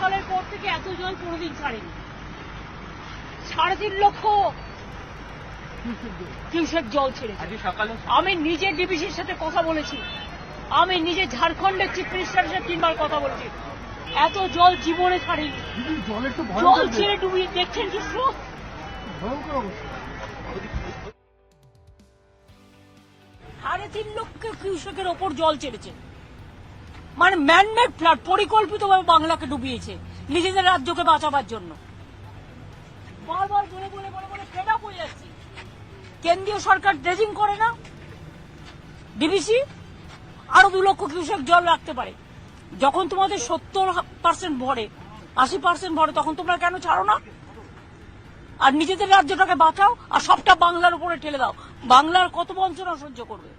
সকালের পর থেকে এত জল কোনোদিন ছাড়েনি। সাড়ে তিন লক্ষ কিউসেক জল ছেড়েছে। আমি নিজে ডিবিসির সাথে কথা বলেছি। আমি নিজে ঝাড়খণ্ডের চিফ মিনিস্টারের সাথে তিনবার কথা বলেছি। এত জল জীবনে ছাড়েনি। জল ছেড়ে ডুবিয়ে দেখছেন কি স্রোত? সাড়ে তিন লক্ষ কিউসেকের ওপর জল ছেড়েছে। মানে ম্যানমেড ফ্লাড পরিকল্পিতভাবে বাংলাকে ডুবিয়েছে নিজেদের রাজ্যকে বাঁচাবার জন্য। কেন্দ্রীয় সরকার ড্রেজিং করে না? ডিবিসি আরও দু লক্ষ কিউসেক জল রাখতে পারে। যখন তোমাদের সত্তর পার্সেন্ট ভরে, আশি পার্সেন্ট ভরে, তখন তোমরা কেন ছাড়ো না? আর নিজেদের রাজ্যটাকে বাঁচাও, আর সবটা বাংলার উপরে ঠেলে দাও। বাংলার কত বঞ্চনা সহ্য করবে?